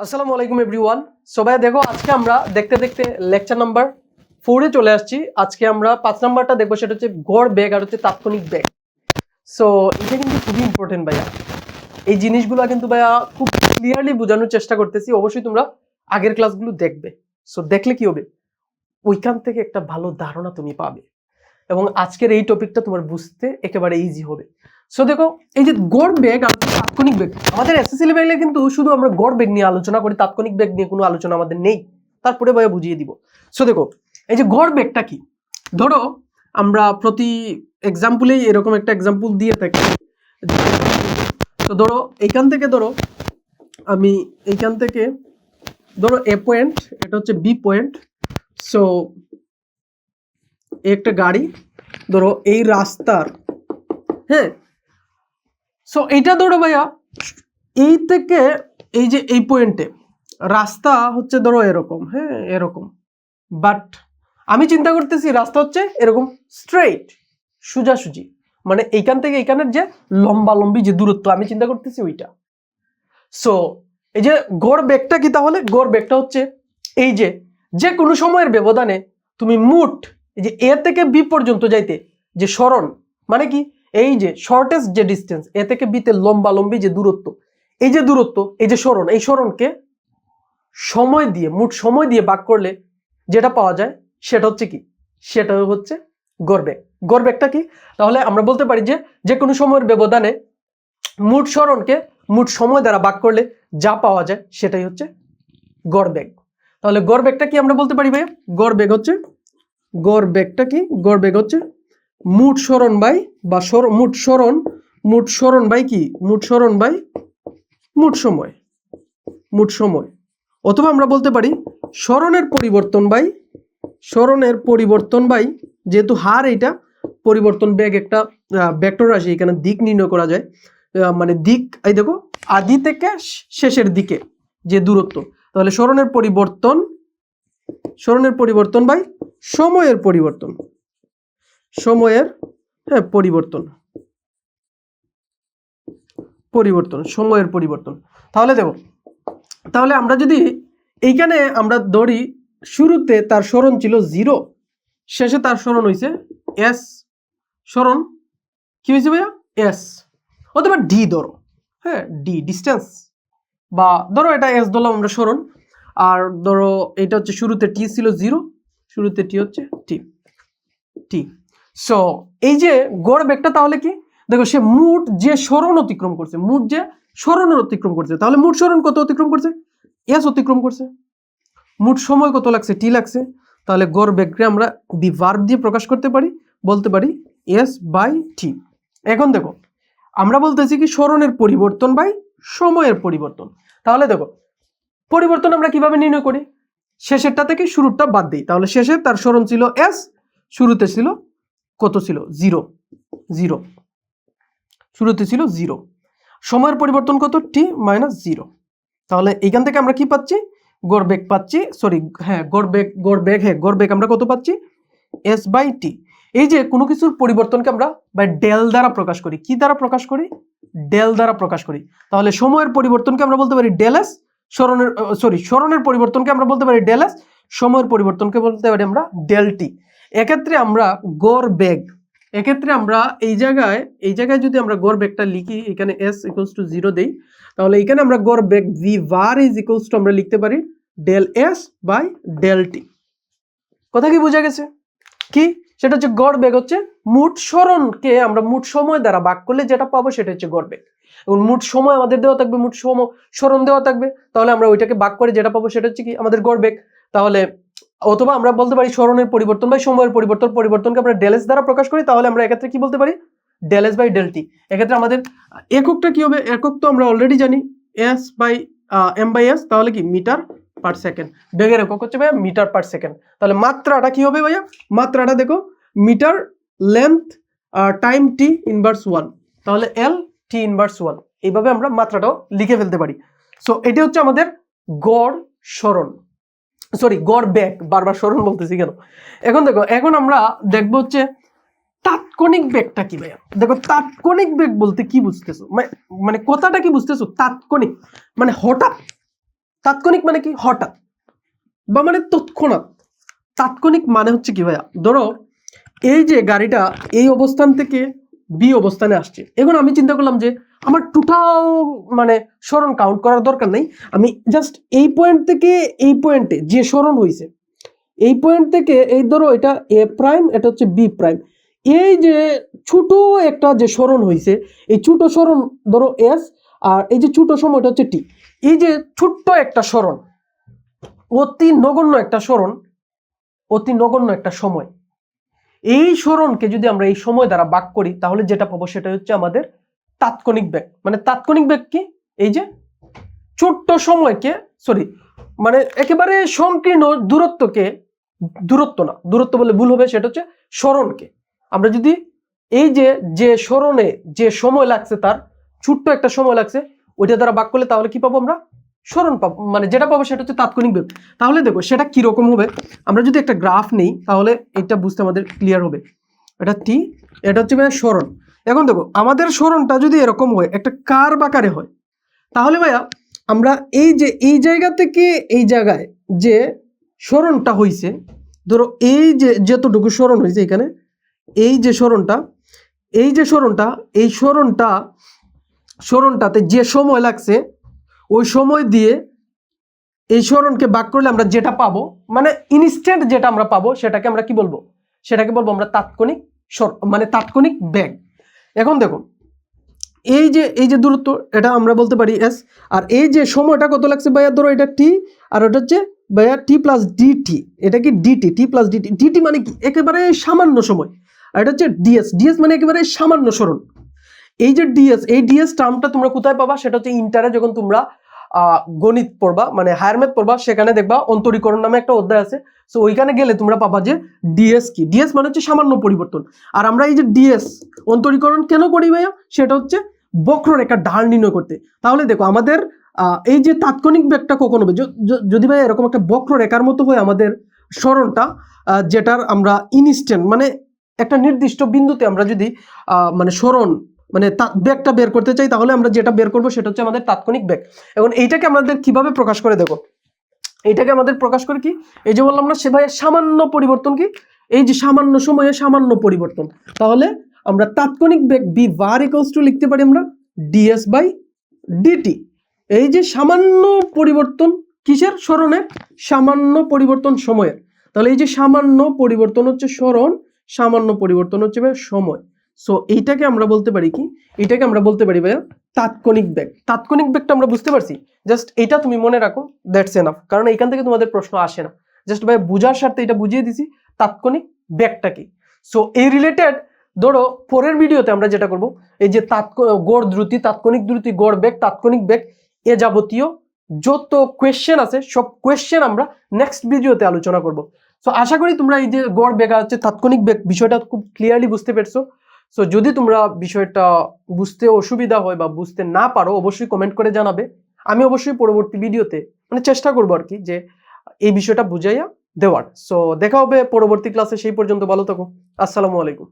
আসসালামু আলাইকুম এভরিওয়ান সবাই দেখো, আজকে আমরা দেখতে দেখতে লেকচার নাম্বার ফোরে চলে আসছি। আজকে আমরা পাঁচ নাম্বারটা দেখব, সেটা হচ্ছে গড় ব্যাগ আর হচ্ছে তাৎক্ষণিক ব্যাগ সো এটা কিন্তু খুবই ইম্পর্টেন্ট ভাইয়া। এই জিনিসগুলো কিন্তু ভাইয়া খুব ক্লিয়ারলি বোঝানোর চেষ্টা করতেছি। অবশ্যই তোমরা আগের ক্লাসগুলো দেখবে। সো দেখলে কি হবে? ওইখান থেকে একটা ভালো ধারণা তুমি পাবে। এবং আজকের এই টপিকটা তোমার বুঝতে একেবারে ইজি হবে। সো দেখো, এই যে গড় বেগ আর তাৎক্ষণিক বেগ, আমাদের এসএসসি লেভেলে কিন্তু শুধু আমরা গড় বেগ নিয়ে আলোচনা করি, তাৎক্ষণিক বেগ নিয়ে কোনো আলোচনা আমাদের নেই। তারপরে ভাইয়া বুঝিয়ে দিব। সো দেখো, এই যে গড় বেগটা কি? ধরো, আমরা প্রতি এক্সাম্পলেই এরকম একটা এক্সাম্পল দিয়ে থাকি। তো ধরো, এইখান থেকে ধরো, আমি এইখান থেকে, ধরো এ পয়েন্ট এটা হচ্ছে বি পয়েন্ট সো একটা গাড়ি, ধরো, এই রাস্তার হ্যাঁ সো এইটা ধরো ভাইয়া, এই থেকে এই যে এই পয়েন্টে রাস্তা হচ্ছে ধরো এরকম হ্যাঁ এরকম। বাট আমি চিন্তা করতেছি রাস্তা হচ্ছে এরকম স্ট্রেইট সোজাসুজি। মানে এইখান থেকে এইখানের যে লম্বা লম্বি যে দূরত্ব, আমি চিন্তা করতেছি ওইটা। সো এই যে গড় বেগটা কি তাহলে? গড় বেগটা হচ্ছে এই যে যে কোনো সময়ের ব্যবধানে তুমি মুট, এই যে এ থেকে বি পর্যন্ত যাইতে যে স্মরণ মানে কি? এই যে শর্টেস্ট যে ডিস্টেন্স এ থেকে বিতে লম্বা লম্বি যে দূরত্ব, এই যে দূরত্ব, এই যে সরণ, এই সরণকে সময় দিয়ে, মোট সময় দিয়ে ভাগ করলে যেটা পাওয়া যায়, সেটা হচ্ছে কি? সেটা হচ্ছে গড়বেগ। গড়বেগটা কি? তাহলে আমরা বলতে পারি যে যে কোনো সময়ের ব্যবধানে মোট সরণকে মোট সময় দ্বারা ভাগ করলে যা পাওয়া যায়, সেটাই হচ্ছে গড়বেগ। তাহলে গড়বেগটা কি আমরা বলতে পারি ভাই গড়বেগ হচ্ছে, গড়বেগটা কি? গড়বেগ হচ্ছে মুঠ সরণ বাই বা মুঠ সরণ মুঠ সরণ বাই কি? মুঠ সরণ বাই মুঠ সময় মুঠ সময়। অথবা আমরা বলতে পারি স্মরণের পরিবর্তন বাই, স্মরণের পরিবর্তন বাই, যেহেতু হার এটা পরিবর্তন বেগ একটা ভেক্টর রাশি এখানে দিক নির্ণয় করা যায়। মানে দিক, এই দেখো, আদি থেকে শেষের দিকে যে দূরত্ব। তাহলে স্মরণের পরিবর্তন স্মরণের পরিবর্তন বাই, সময়ের পরিবর্তন। সময়ের হ্যাঁ পরিবর্তন। পরিবর্তন, সময়ের পরিবর্তন। তাহলে দেখো, তাহলে আমরা যদি এইখানে আমরা ধরি, শুরুতে তার স্মরণ ছিল জিরো, শেষে তার স্মরণ হয়েছে এস। স্মরণ, কি হয়েছে ভাইয়া? এস। অথবা ডি ধরো হ্যাঁ ডি, ডিস্টেন্স। বা ধরো এটা এস ধরলাম আমরা স্মরণ, আর ধরো এটা হচ্ছে শুরুতে টি ছিল জিরো, শুরুতে টি হচ্ছে টি টি। সো এই যে গড় বেগটা তাহলে কি? দেখো, সে মুঠ যে স্মরণ অতিক্রম করছে, মুট যে স্মরণের অতিক্রম করছে, তাহলে মুট স্মরণ কত অতিক্রম করছে? এস অতিক্রম করছে। মুট সময় কত লাগছে? টি লাগছে। তাহলে গড় বেগকে আমরা দি ভার্ব দিয়ে প্রকাশ করতে পারি, বলতে পারি এস বাই টি এখন দেখো, আমরা বলতেছি কি স্মরণের পরিবর্তন বাই সময়ের পরিবর্তন। তাহলে দেখো, পরিবর্তন আমরা কীভাবে নির্ণয় করি? শেষেরটা থেকে শুরুটা বাদ দিই। তাহলে শেষে তার স্মরণ ছিল এস শুরুতে ছিল কত ছিল? জিরো জিরো শুরুতে ছিল জিরো সময়ের পরিবর্তন কত? টি মাইনাস জিরো তাহলে এইখান থেকে আমরা কি পাচ্ছি? গড় বেগ পাচ্ছি সরি হ্যাঁ গড় বেগ গড় বেগ হ্যাঁ গড় বেগ আমরা কত পাচ্ছি? এস বাই টি এই যে কোনো কিছুর পরিবর্তনকে আমরা বাই ডেল দ্বারা প্রকাশ করি। কি দ্বারা প্রকাশ করি? ডেল দ্বারা প্রকাশ করি। তাহলে সময়ের পরিবর্তনকে আমরা বলতে পারি ডেল এস স্মরণের সরি স্মরণের পরিবর্তনকে আমরা বলতে পারি ডেল এস সময়ের পরিবর্তনকে বলতে পারি আমরা ডেল টি এক্ষেত্রে আমরা গড় বেগ, এক্ষেত্রে আমরা এই জায়গায় এই জায়গায় যদি আমরা গড় বেগটা লিখি, এখানে এস ইকুয়ালস টু জিরো দিই, তাহলে এখানে আমরা গড় বেগ ভি ভার ইজ ইকুয়ালস টু আমরা লিখতে পারি del S by del T কথা কি বোঝা গেছে? কি? সেটা হচ্ছে গড় বেগ হচ্ছে মুঠ সরণকে আমরা মুঠ সময় দ্বারা ভাগ করলে যেটা পাবো সেটা হচ্ছে গড় বেগ। এবং মুঠ সময় আমাদের দেওয়া থাকবে মুঠ সময় সরণ দেওয়া থাকবে, তাহলে আমরা ওইটাকে ভাগ করে যেটা পাবো সেটা হচ্ছে কি আমাদের গড় বেগ। তাহলে অথবা আমরা বলতে পারি স্মরণের পরিবর্তন বা সময়ের পরিবর্তন, পরিবর্তনকে আমরা ডেলেস দ্বারা প্রকাশ করি, তাহলে আমরা এক্ষেত্রে কি বলতে পারি? ডেলেস বাই ডেলটি এক্ষেত্রে আমাদের এককটা কি হবে? একক তো আমরা অলরেডি জানি। S by M by S তাহলে কি? Metre per second. বেগের একক হচ্ছে ভাইয়া মিটার পার সেকেন্ড। তাহলে মাত্রাটা কি হবে ভাইয়া? মাত্রাটা দেখো, metre length time T inverse one তাহলে এল টি ইনভার্স ওয়ান এইভাবে আমরা মাত্রাটাও লিখে ফেলতে পারি। সো এটি হচ্ছে আমাদের গড় স্মরণ। সরি গড় ব্যাক বারবার স্মরণ বলতেছি কেন? এখন দেখো, এখন আমরা দেখব হচ্ছে তাৎক্ষণিক বেগটা কি ভাইয়া? দেখো, তাৎক্ষণিক বেগ বলতে কি বুঝতেছো? মানে কথাটা কি বুঝতেছো? তাৎক্ষণিক। মানে হঠাৎ। তাৎক্ষণিক মানে কি? হঠাৎ। বা মানে তৎক্ষণাৎ। তাৎক্ষণিক মানে হচ্ছে কি ভাইয়া? ধরো, এই যে গাড়িটা এই অবস্থান থেকে বি অবস্থানে আসছে। এখন আমি চিন্তা করলাম যে আমার টোটাল মানে স্মরণ কাউন্ট করার দরকার নেই। আমি জাস্ট এই পয়েন্ট থেকে এই পয়েন্টে যে স্মরণ হয়েছে এই পয়েন্ট থেকে এই ধরো এটা এ প্রাইম এটা হচ্ছে বি প্রাইম এই যে ছোট একটা যে স্মরণ হয়েছে এই ছোট স্মরণ ধরো এস আর এই যে ছোট সময়টা হচ্ছে টি এই যে ছোট্ট একটা স্মরণ, অতি নগণ্য একটা স্মরণ, অতি নগণ্য একটা সময়। এই স্মরণকে যদি আমরা এই সময় দ্বারা বাক করি, তাহলে যেটা পাবো সেটা হচ্ছে আমাদের তাৎক্ষণিক ব্যাগ মানে তাৎক্ষণিক ব্যাগ কি? এই যে ছোট্ট সময়কে সরি মানে একেবারে সংকীর্ণ দূরত্বকে, দূরত্ব না, দূরত্ব বলে ভুল হবে, সেটা হচ্ছে স্মরণকে। আমরা যদি এই যে যে স্মরণে যে সময় লাগছে তার, ছোট্ট একটা সময় লাগছে, ওইটা দ্বারা বাক করলে তাহলে কি পাবো আমরা? স্মরণ পাবো। মানে যেটা পাবো সেটা হচ্ছে তাৎক্ষণিক ব্যাগ তাহলে দেখো, সেটা কীরকম হবে? আমরা যদি একটা গ্রাফ নেই, তাহলে এটা বুঝতে আমাদের ক্লিয়ার হবে। এটা টি এটা হচ্ছে স্মরণ। এখন দেখো, আমাদের স্মরণটা যদি এরকম হয়, একটা কার বাকারে হয়? তাহলে ভাইয়া, আমরা এই যে, এই জায়গা থেকে এই জায়গায় যে স্মরণটা হইছে, ধরো এই যে, যতটুকু স্মরণ হয়েছে এখানে, এই যে স্মরণটা, এই যে স্মরণটা, এই স্মরণটা, স্মরণটাতে যে সময় লাগছে, ওই সময় দিয়ে এই স্মরণকে বাক করলে আমরা যেটা পাবো মানে ইনস্ট্যান্ট যেটা আমরা পাবো, সেটাকে আমরা কি বলব? সেটাকে বলব আমরা তাৎক্ষণিক মানে তাৎক্ষণিক ব্যাগ। এখন দেখুন, এই যে এই যে দূরত্ব, এটা আমরা বলতে পারি এস আর এই যে সময়টা কত লাগছে ভাইয়া? ধরো এটা টি আর ওটা হচ্ছে ভাইয়া টি প্লাস ডিটি এটা কি DT T plus DT DT মানে কি? একেবারে সামান্য সময়, আর এটা হচ্ছে ডিএস ডিএস মানে একেবারে সামান্য সরণ এই যে ডিএস এই ডিএস টার্মটা তোমরা কোথায় পাবা? সেটা হচ্ছে ইন্টারে যখন তোমরা গণিত পড়বা মানে হায়ার ম্যাথ পড়বা, সেখানে দেখবা অন্তরীকরণ নামে একটা অধ্যায় আছে। সো ওইখানে গেলে তোমরা পাবা যে ডিএস কি? ডিএস মানে হচ্ছে সামান্য পরিবর্তন। আর আমরা এই যে ডিএস অন্তরীকরণ কেন করি ভাইয়া? সেটা হচ্ছে বক্ররেখার ঢাল নির্ণয় করতে। তাহলে দেখো, আমাদের এই যে তাৎক্ষণিক ব্যাগটা কখন হবে? যদি ভাই এরকম একটা বক্ররেখার মতো হয় আমাদের স্মরণটা যেটার আমরা ইনস্ট্যান্ট মানে একটা নির্দিষ্ট বিন্দুতে আমরা যদি মানে স্মরণ মানে বেগটা বের করতে চাই, তাহলে আমরা যেটা বের করব সেটা হচ্ছে আমাদের তাৎক্ষণিক ব্যাগ। এখন এইটাকে আমাদের কীভাবে প্রকাশ করে দেখো। এইটাকে আমাদের প্রকাশ করে কি? এই যে বললাম না, সে ভাই সামান্য পরিবর্তন কি? এই যে সামান্য সময়ে সামান্য পরিবর্তন। তাহলে আমরা তাৎক্ষণিক বেগ বি var ইকুয়ালস টু লিখতে পারি আমরা ডিএস বাই ডিটি এই যে সামান্য পরিবর্তন কিসের? স্মরণের। সামান্য পরিবর্তন সময়ের। তাহলে এই যে সামান্য পরিবর্তন হচ্ছে স্মরণ, সামান্য পরিবর্তন হচ্ছে সময়। সো এইটাকে আমরা বলতে পারি কি? এটাকে আমরা বলতে পারি ভাইয়া তাৎক্ষণিক ব্যাগ তাৎক্ষণিক বেগটা আমরা বুঝতে পারছি? জাস্ট এটা তুমি মনে রাখো দ্যাটস এনাফ কারণ এখান থেকে তোমাদের প্রশ্ন আসে না। জাস্ট ভাই বুঝার স্বার্থে এটা বুঝিয়ে দিছি, তাৎক্ষণিক ব্যাগটা কি? সো এই রিলেটেড ধরো, পরের ভিডিওতে আমরা যেটা করব, এই যে তাৎক্ষ, গড় দ্রুতি, তাৎক্ষণিক দ্রুতি, গড় বেগ তাৎক্ষণিক বেগ এ যাবতীয় যত কোয়েশ্চেন আছে, সব কোয়েশ্চেন আমরা নেক্সট ভিডিওতে আলোচনা করব। সো আশা করি তোমরা এই যে গড় আর হচ্ছে তাৎক্ষণিক বেগ বিষয়টা খুব ক্লিয়ারলি বুঝতে পেরেছ। সো যদি তোমরা বিষয়টা বুঝতে অসুবিধা হয় বা বুঝতে না পারো, অবশ্যই কমেন্ট করে জানাবে। আমি অবশ্যই পরবর্তী ভিডিওতে মানে চেষ্টা করব আর কি যে এই বিষয়টা বুঝাইয়া দেওয়ার। সো দেখা হবে পরবর্তী ক্লাসে সেই পর্যন্ত ভালো থাকো। আসসালামু আলাইকুম।